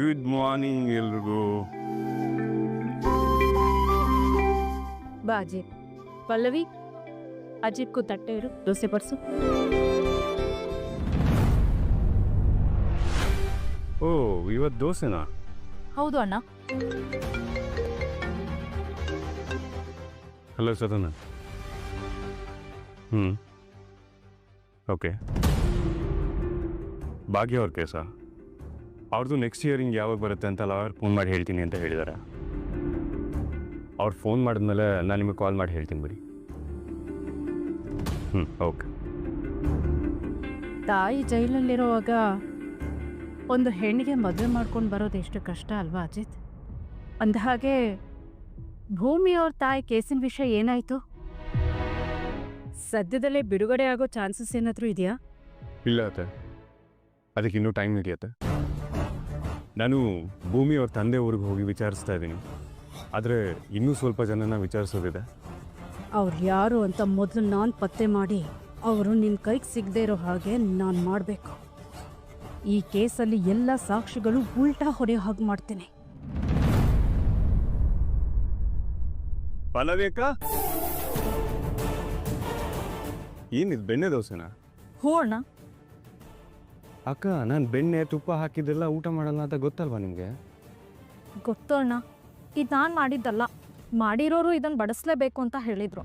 Good morning ಎಲ್ರಿಗೂ ಬಾ ಅಜಿತ್ ಪಲ್ಲವಿ ಅಜಿತ್ಗೂ ತಟ್ಟೆ ಇಡು ದೋಸೆ ಪರ್ಸು ಓ ಇವತ್ತು ದೋಸೆನಾ? ಹೌದು ಅಣ್ಣ. ಹಲೋ ಸದನ. ಹ್ಞೂ ಓಕೆ ಭಾಗ್ಯ ಅವ್ರ ಕೇಸ? ಅವ್ರದ್ದು ನೆಕ್ಸ್ಟ್ ಇಯರಿಂಗ್ ಯಾವಾಗ ಬರುತ್ತೆ ಅಂತ ಅವ್ರು ಫೋನ್ ಮಾಡಿ ಹೇಳ್ತೀನಿ ಅಂತ ಹೇಳಿದ್ದಾರೆ ಅವ್ರು ಫೋನ್ ಮಾಡಿದ್ಮೇಲೆ ನಾನು ನಿಮಗೆ ಕಾಲ್ ಮಾಡಿ ಹೇಳ್ತೀನಿ ಬಿಡಿ. ಹ್ಞೂ ಓಕೆ ತಾಯಿ ಜೈಲಲ್ಲಿರುವಾಗ ಒಂದು ಹೆಣ್ಣಿಗೆ ಮದುವೆ ಮಾಡ್ಕೊಂಡು ಬರೋದು ಎಷ್ಟು ಕಷ್ಟ ಅಲ್ವಾ ಅಜಿತ್? ಅಂದಹಾಗೆ ಭೂಮಿಯವ್ರ ತಾಯಿ ಕೇಸಿನ ವಿಷಯ ಏನಾಯ್ತು? ಸದ್ಯದಲ್ಲೇ ಬಿಡುಗಡೆ ಆಗೋ ಚಾನ್ಸಸ್ ಏನಾದರೂ ಇದೆಯಾ? ಇಲ್ಲ ಅತ್ತೆ. ಅದಕ್ಕೆ ಇನ್ನೂ ಟೈಮ್ ಹಿಡಿಯತ್ತೆ. ನಾನು ಭೂಮಿ ಅವ್ರ ತಂದೆ ಊರಿಗೆ ಹೋಗಿ ವಿಚಾರಿಸ್ತಾ ಇದ್ದೀನಿ. ಆದರೆ ಇನ್ನೂ ಸ್ವಲ್ಪ ಜನನ ವಿಚಾರಿಸೋದಿದೆ. ಅವ್ರು ಯಾರು ಅಂತ ಮೊದಲು ನಾನು ಪತ್ತೆ ಮಾಡಿ ಅವರು ನಿನ್ನ ಕೈಗೆ ಸಿಗದೇ ಇರೋ ಹಾಗೆ ನಾನು ಮಾಡಬೇಕು. ಈ ಕೇಸಲ್ಲಿ ಎಲ್ಲ ಸಾಕ್ಷಿಗಳು ಉಲ್ಟಾ ಹೊಡೆಯೋ ಹಾಗೆ ಮಾಡ್ತೀನಿ. ಪಲ್ಲವೇಕ ಏನಿದು ಬೆಣ್ಣೆ ದೋಸೆನಾ? ಹೋ ಅಣ್ಣ. ಅಕ್ಕ ನಾನು ಬೆಣ್ಣೆ ತುಪ್ಪ ಹಾಕಿದ್ದೆಲ್ಲ ಊಟ ಮಾಡಲ್ಲ ಅಂತ ಗೊತ್ತಲ್ವಾ ನಿಮಗೆ? ಗೊತ್ತು ಅಣ್ಣ. ಇದು ನಾನು ಮಾಡಿದ್ದಲ್ಲ. ಮಾಡಿರೋರು ಇದನ್ನು ಬಡಿಸ್ಲೇಬೇಕು ಅಂತ ಹೇಳಿದರು.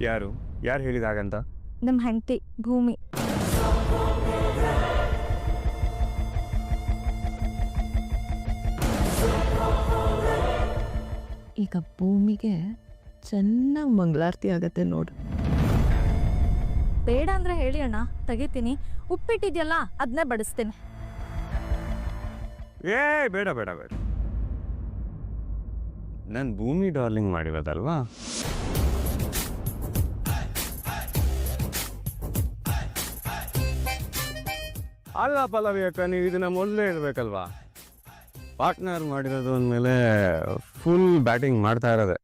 ಯಾರು? ಯಾರು ಹೇಳಿದ ಹಾಗಂತ? ನಿಮ್ಮ ಹೆಂಡತಿ ಭೂಮಿ. ಈಗ ಭೂಮಿಗೆ ಚೆನ್ನಾಗಿ ಮಂಗಳಾರತಿ ಆಗತ್ತೆ ನೋಡು. ಬೇಡ ಅಂದರೆ ಹೇಳಿ ಅಣ್ಣ, ತೆಗಿತೀನಿ. ಉಪ್ಪಿಟ್ಟಿದ್ಯಲ್ಲ ಅದನ್ನೇ ಬಡಿಸ್ತೀನಿ. ಏ, ಬೇಡ ಬೇಡ ಬೇಡ. ನಾನು ಭೂಮಿ ಡಾರ್ಲಿಂಗ್ ಮಾಡಿರೋದಲ್ವಾ? ಅಲ್ಲ ಪಲ್ಲವಿ ಅಕ್ಕ, ನೀವು ಇದನ್ನ ಮೊದಲೇ ಇರಬೇಕಲ್ವಾ ಪಾರ್ಟ್ನರ್ ಮಾಡಿರೋದು ಅಂದಮೇಲೆ ಫುಲ್ ಬ್ಯಾಟಿಂಗ್ ಮಾಡ್ತಾ ಇರೋದೆ.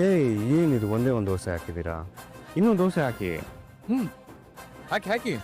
ಏಯ್ ಏನಿದು? ಒಂದೇ ಒಂದು ದೋಸೆ ಹಾಕಿದ್ದೀರಾ? ಇನ್ನೊಂದು ದೋಸೆ ಹಾಕಿ? ಹಾಕಿ ಹಾಕಿ.